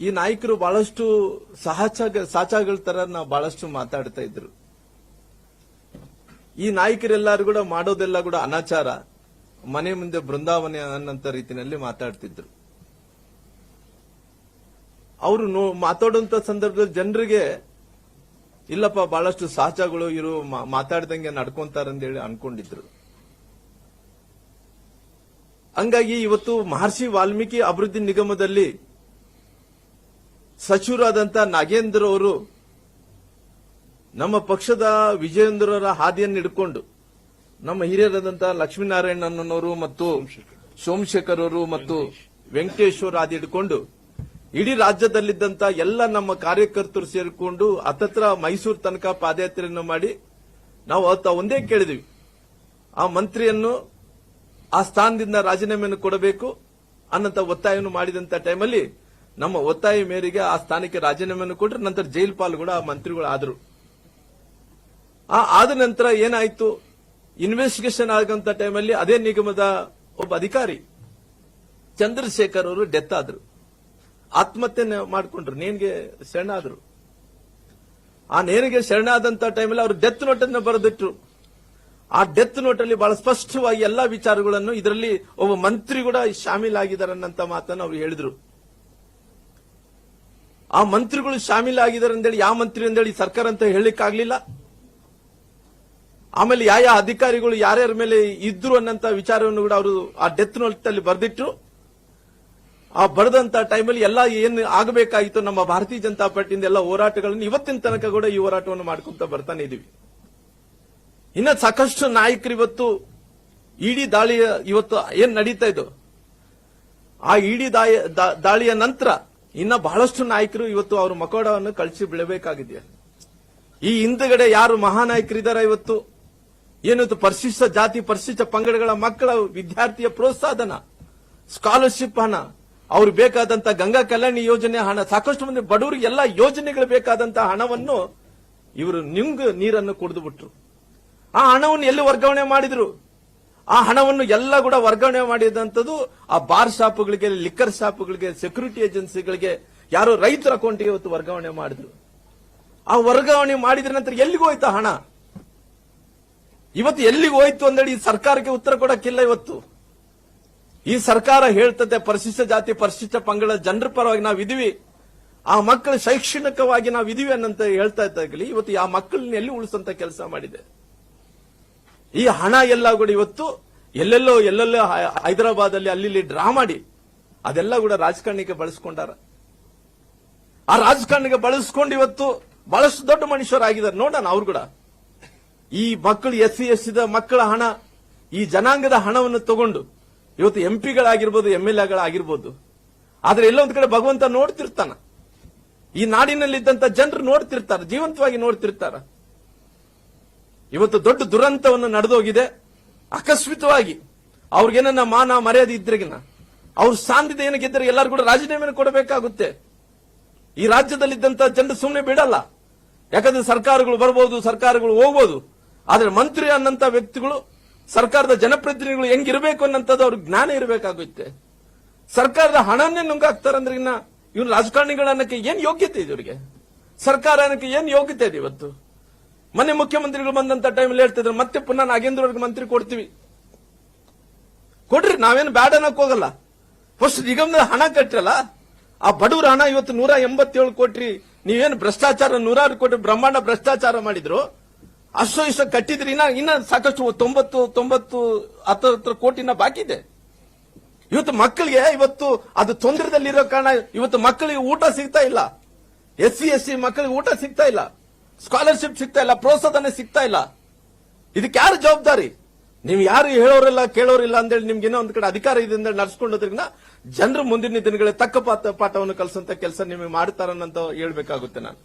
ಈ ನಾಯಕರು ಬಹಳಷ್ಟು ಸಹಚ ಸಾಚಾಗಳ ತರ ನಾವು ಬಹಳಷ್ಟು ಮಾತಾಡ್ತಾ ಇದ್ರು. ಈ ನಾಯಕರೆಲ್ಲರೂ ಕೂಡ ಮಾಡೋದೆಲ್ಲ ಕೂಡ ಅನಾಚಾರ. ಮನೆ ಮುಂದೆ ಬೃಂದಾವನೆ ಅನ್ನಂತ ರೀತಿಯಲ್ಲಿ ಮಾತಾಡ್ತಿದ್ರು. ಅವರು ಮಾತಾಡುವಂತ ಸಂದರ್ಭದಲ್ಲಿ ಜನರಿಗೆ, ಇಲ್ಲಪ್ಪ, ಬಹಳಷ್ಟು ಸಹಚಗಳು ಇರು ಮಾತಾಡ್ದಂಗೆ ನಡ್ಕೊಂತಾರಂದೇಳಿ ಅನ್ಕೊಂಡಿದ್ರು. ಹಂಗಾಗಿ ಇವತ್ತು ಮಹರ್ಷಿ ವಾಲ್ಮೀಕಿ ಅಭಿವೃದ್ಧಿ ನಿಗಮದಲ್ಲಿ ಸಚಿವರಾದಂತ ನಾಗೇಂದ್ರ ಅವರು ನಮ್ಮ ಪಕ್ಷದ ವಿಜಯೇಂದ್ರರ ಹಾದಿಯನ್ನು ಹಿಡ್ಕೊಂಡು ನಮ್ಮ ಹಿರಿಯರಾದಂತಹ ಲಕ್ಷ್ಮೀನಾರಾಯಣನವರು ಮತ್ತು ಸೋಮಶೇಖರ್ ಅವರು ಮತ್ತು ವೆಂಕಟೇಶ್ವರ ಹಾದಿ ಹಿಡ್ಕೊಂಡು ಇಡೀ ರಾಜ್ಯದಲ್ಲಿದ್ದಂತ ಎಲ್ಲ ನಮ್ಮ ಕಾರ್ಯಕರ್ತರು ಸೇರಿಕೊಂಡು ಹತ್ತತ್ರ ಮೈಸೂರು ತನಕ ಪಾದಯಾತ್ರೆಯನ್ನು ಮಾಡಿ ನಾವು ಅವತ್ತ ಒಂದೇ ಕೇಳಿದ್ವಿ. ಆ ಮಂತ್ರಿಯನ್ನು ಆ ಸ್ಥಾನದಿಂದ ರಾಜೀನಾಮೆಯನ್ನು ಕೊಡಬೇಕು ಅನ್ನಂತ ಒತ್ತಾಯವನ್ನು ಮಾಡಿದಂತ ಟೈಮಲ್ಲಿ ನಮ್ಮ ಒತ್ತಾಯ ಮೇರೆಗೆ ಆ ಸ್ಥಾನಕ್ಕೆ ರಾಜೀನಾಮೆಯನ್ನು ಕೊಟ್ಟರೆ ನಂತರ ಜೈಲ್ ಪಾಲ್ ಕೂಡ ಆ ಮಂತ್ರಿಗಳು ಆದರು. ಆದ ನಂತರ ಏನಾಯ್ತು? ಇನ್ವೆಸ್ಟಿಗೇಷನ್ ಆಗಂತ ಟೈಮಲ್ಲಿ ಅದೇ ನಿಗಮದ ಒಬ್ಬ ಅಧಿಕಾರಿ ಚಂದ್ರಶೇಖರ್ ಅವರು ಡೆತ್ ಆದರು. ಆತ್ಮಹತ್ಯೆ ಮಾಡ್ಕೊಂಡ್ರು. ನೇನ್ಗೆ ಶರಣಾದ್ರು ಆ ನೇನಿಗೆ ಶರಣಾದಂತ ಟೈಮಲ್ಲಿ ಅವರು ಡೆತ್ ನೋಟನ್ನು ಬರೆದಿಟ್ರು. ಆ ಡೆತ್ ನೋಟಲ್ಲಿ ಬಹಳ ಸ್ಪಷ್ಟವಾಗಿ ಎಲ್ಲಾ ವಿಚಾರಗಳನ್ನು ಇದರಲ್ಲಿ ಒಬ್ಬ ಮಂತ್ರಿ ಕೂಡ ಶಾಮೀಲಾಗಿದ್ದಾರೆ ಅನ್ನಂತ ಮಾತನ್ನು ಅವರು ಹೇಳಿದ್ರು. ಆ ಮಂತ್ರಿಗಳು ಶಾಮೀಲಾಗಿದ್ದಾರೆ ಅಂತೇಳಿ ಯಾವ ಮಂತ್ರಿ ಅಂತೇಳಿ ಸರ್ಕಾರ ಅಂತ ಹೇಳಲಿಕ್ಕಾಗ್ಲಿಲ್ಲ. ಆಮೇಲೆ ಯಾವ ಯಾವ ಅಧಿಕಾರಿಗಳು ಯಾರ್ಯಾರ ಮೇಲೆ ಇದ್ರು ಅನ್ನಂತ ವಿಚಾರವನ್ನು ಕೂಡ ಅವರು ಆ ಡೆತ್ ನೋಟ್ ಅಲ್ಲಿ ಬರೆದಿಟ್ರು. ಆ ಬರೆದಂತ ಟೈಮಲ್ಲಿ ಎಲ್ಲ ಏನು ಆಗಬೇಕಾಗಿತ್ತು ನಮ್ಮ ಭಾರತೀಯ ಜನತಾ ಪಾರ್ಟಿಯಿಂದ ಎಲ್ಲ ಹೋರಾಟಗಳನ್ನು ಇವತ್ತಿನ ತನಕ ಕೂಡ ಈ ಹೋರಾಟವನ್ನು ಮಾಡ್ಕೊಂತ ಬರ್ತಾನೆ ಇದೀವಿ. ಇನ್ನ ಸಾಕಷ್ಟು ನಾಯಕರು ಇವತ್ತು ಇಡಿ ದಾಳಿಯ ಇವತ್ತು ಏನ್ ನಡೀತಾ ಇದ್ದು? ಆ ಇಡಿ ದಾಳಿಯ ನಂತರ ಇನ್ನ ಬಹಳಷ್ಟು ನಾಯಕರು ಇವತ್ತು ಅವರು ಮಕೋಡವನ್ನು ಕಳಿಸಿ ಬೀಳಬೇಕಾಗಿದೆ ಈ ಹಿಂದಗಡೆ ಯಾರು ಮಹಾನಾಯಕರಿದ್ದಾರೆ ಇವತ್ತು? ಏನಿತ್ತು ಪರಿಶಿಷ್ಟ ಜಾತಿ, ಪರಿಶಿಷ್ಟ ಪಂಗಡಗಳ ಮಕ್ಕಳ ವಿದ್ಯಾರ್ಥಿಯ ಪ್ರೋತ್ಸಾಹನ ಸ್ಕಾಲರ್ಶಿಪ್ ಹಣ, ಅವ್ರು ಬೇಕಾದಂತ ಗಂಗಾ ಕಲ್ಯಾಣಿ ಯೋಜನೆ ಹಣ, ಸಾಕಷ್ಟು ಮಂದಿ ಬಡವರಿಗೆ ಎಲ್ಲ ಯೋಜನೆಗಳು ಬೇಕಾದಂತ ಹಣವನ್ನು ಇವರು ನಿಂಗ್ ನೀರನ್ನು ಕುಡಿದು ಬಿಟ್ರು. ಆ ಹಣವನ್ನು ಎಲ್ಲಿ ವರ್ಗಾವಣೆ ಮಾಡಿದ್ರು? ಆ ಹಣವನ್ನು ಎಲ್ಲ ಕೂಡ ವರ್ಗಾವಣೆ ಮಾಡಿದಂಥದ್ದು ಆ ಬಾರ್ ಶಾಪ್ಗಳಿಗೆ, ಲಿಕ್ಕರ್ ಶಾಪ್ಗಳಿಗೆ, ಸೆಕ್ಯೂರಿಟಿ ಏಜೆನ್ಸಿಗಳಿಗೆ ಯಾರು ರೈತರ ಅಕೌಂಟ್ಗೆ ಇವತ್ತು ವರ್ಗಾವಣೆ ಮಾಡಿದ್ರು. ಆ ವರ್ಗಾವಣೆ ಮಾಡಿದ ನಂತರ ಎಲ್ಲಿಗೆ ಹೋಯ್ತಾ ಹಣ? ಇವತ್ತು ಎಲ್ಲಿಗೆ ಹೋಯ್ತು ಅಂದೇಳಿ ಈ ಸರ್ಕಾರಕ್ಕೆ ಉತ್ತರ ಕೊಡಕ್ಕಿಲ್ಲ ಇವತ್ತು. ಈ ಸರ್ಕಾರ ಹೇಳ್ತದೆ ಪರಿಶಿಷ್ಟ ಜಾತಿ, ಪರಿಶಿಷ್ಟ ಪಂಗಡ ಜನರ ಪರವಾಗಿ ನಾವು ಇದೀವಿ ಆ ಮಕ್ಕಳು ಶೈಕ್ಷಣಿಕವಾಗಿ ನಾವು ಇದೀವಿ ಅನ್ನಂತ ಹೇಳ್ತಾ ಇದ್ದಾಗಲಿ, ಇವತ್ತು ಆ ಮಕ್ಕಳನ್ನ ಎಲ್ಲಿ ಉಳಿಸಂತ ಕೆಲಸ ಮಾಡಿದೆ? ಈ ಹಣ ಎಲ್ಲ ಕೂಡ ಇವತ್ತು ಎಲ್ಲೆಲ್ಲೋ ಎಲ್ಲೆಲ್ಲೋ ಹೈದರಾಬಾದ್ ಅಲ್ಲಿ ಅಲ್ಲಿ ಡ್ರಾ ಮಾಡಿ, ಅದೆಲ್ಲ ಕೂಡ ರಾಜಕಾರಣಿಗೆ ಬಳಸ್ಕೊಂಡಾರ. ಆ ರಾಜಕಾರಣಿಗೆ ಬಳಸ್ಕೊಂಡು ಇವತ್ತು ಬಹಳಷ್ಟು ದೊಡ್ಡ ಮನುಷ್ಯರಾಗಿದ್ದಾರೆ. ನೋಡೋಣ ಅವ್ರು ಕೂಡ. ಈ ಮಕ್ಕಳು ಎಸ್ ಸಿ, ಎಸ್ ಮಕ್ಕಳ ಹಣ, ಈ ಜನಾಂಗದ ಹಣವನ್ನು ತಗೊಂಡು, ಇವತ್ತು ಎಂ ಪಿಗಳಾಗಿರ್ಬೋದು ಎಂ ಎಲ್ ಎಗಳಾಗಿರ್ಬೋದು, ಆದ್ರೆ ಎಲ್ಲ ಒಂದು ಕಡೆ ಭಗವಂತ ನೋಡ್ತಿರ್ತಾನ. ಈ ನಾಡಿನಲ್ಲಿದ್ದಂತ ಜನರು ನೋಡ್ತಿರ್ತಾರೆ, ಜೀವಂತವಾಗಿ ನೋಡ್ತಿರ್ತಾರ. ಇವತ್ತು ದೊಡ್ಡ ದುರಂತವನ್ನು ನಡೆದೋಗಿದೆ. ಆಕಸ್ಮಿತವಾಗಿ ಅವ್ರಿಗೇನನ್ನ ಮಾನ ಮರ್ಯಾದೆ ಇದ್ದರೆಗಿನ ಅವ್ರ ಸಾಧ್ಯತೆ ಏನಕ್ಕಿದ್ದರೆ ಎಲ್ಲರೂ ಕೂಡ ರಾಜೀನಾಮೆಯನ್ನು ಕೊಡಬೇಕಾಗುತ್ತೆ? ಈ ರಾಜ್ಯದಲ್ಲಿದ್ದಂತ ಜನರು ಸುಮ್ಮನೆ ಬಿಡಲ್ಲ. ಯಾಕಂದ್ರೆ ಸರ್ಕಾರಗಳು ಬರ್ಬೋದು, ಸರ್ಕಾರಗಳು ಹೋಗ್ಬೋದು. ಆದ್ರೆ ಮಂತ್ರಿ ಅನ್ನಂತ ವ್ಯಕ್ತಿಗಳು, ಸರ್ಕಾರದ ಜನಪ್ರತಿನಿಧಿಗಳು ಹೆಂಗಿರಬೇಕು ಅನ್ನಂತದ್ದು ಅವ್ರಿಗೆ ಜ್ಞಾನ ಇರಬೇಕಾಗುತ್ತೆ. ಸರ್ಕಾರದ ಹಣನೇ ನುಂಗಾಕ್ತಾರಂದ್ರೆ ಇನ್ನ ಇವ್ರು ರಾಜಕಾರಣಿಗಳನ್ನಕ್ಕೆ ಏನ್ ಯೋಗ್ಯತೆ ಇದೆ ಇವರಿಗೆ? ಸರ್ಕಾರ ಏನ್ ಯೋಗ್ಯತೆ ಇದೆ ಇವತ್ತು? ಮೊನ್ನೆ ಮುಖ್ಯಮಂತ್ರಿಗಳು ಬಂದಂತ ಟೈಮಲ್ಲಿ ಹೇಳ್ತಿದ್ರು, ಮತ್ತೆ ಪುನಃ ನಾಗೇಂದ್ರ ಮಂತ್ರಿ ಕೊಡ್ತೀವಿ. ಕೊಡ್ರಿ, ನಾವೇನು ಬ್ಯಾಡ್ ಅನ್ನಕ್ ಹೋಗಲ್ಲ. ಫಸ್ಟ್ ನಿಗಮದ ಹಣ ಕಟ್ಟಿರಲ್ಲ ಆ ಬಡವರ ಹಣ ಇವತ್ತು ನೂರ ಎಂಬತ್ತೇಳು ಕೋಟಿ ನೀವೇನು ಭ್ರಷ್ಟಾಚಾರ, ನೂರಾರು ಕೋಟಿ ಬ್ರಹ್ಮಾಂಡ ಭ್ರಷ್ಟಾಚಾರ ಮಾಡಿದ್ರು, ಅಷ್ಟು ಇಷ್ಟು ಕಟ್ಟಿದ್ರಿ, ಇನ್ನ ಇನ್ನ ಸಾಕಷ್ಟು ತೊಂಬತ್ತು ತೊಂಬತ್ತು ಹತ್ತು ಹತ್ರ ಕೋಟಿನ ಬಾಕಿ ಇದೆ. ಇವತ್ತು ಮಕ್ಕಳಿಗೆ, ಇವತ್ತು ಅದು ತೊಂದರೆದಲ್ಲಿರೋ ಕಾರಣ, ಇವತ್ತು ಮಕ್ಕಳಿಗೆ ಊಟ ಸಿಗ್ತಾ ಇಲ್ಲ. ಎಸ್ ಸಿ ಎಸ್ ಸಿ ಮಕ್ಕಳಿಗೆ ಊಟ ಸಿಗ್ತಾ ಇಲ್ಲ. ಸ್ಕಾಲರ್ಶಿಪ್ ಸಿಗ್ತಾ ಇಲ್ಲ, ಪ್ರೋತ್ಸಾಹನೆ ಸಿಗ್ತಾ ಇಲ್ಲ. ಇದಕ್ಕೆ ಯಾರು ಜವಾಬ್ದಾರಿ? ನೀವು ಯಾರು ಹೇಳೋರಿಲ್ಲ ಕೇಳೋರಿಲ್ಲ ಅಂತೇಳಿ ನಿಮ್ಗೆ ಒಂದ್ ಕಡೆ ಅಧಿಕಾರ ಇದೆ ಅಂತ ನಡ್ಸ್ಕೊಂಡೋದ್ರಿಂದ ಜನರು ಮುಂದಿನ ದಿನಗಳಲ್ಲಿ ತಕ್ಕ ಪಾಠ ಪಾಠವನ್ನು ಕಲಿಸುವಂತ ಕೆಲಸ ನಿಮಗೆ ಮಾಡ್ತಾರನ್ನಂತ ಹೇಳ್ಬೇಕಾಗುತ್ತೆ ನಾನು.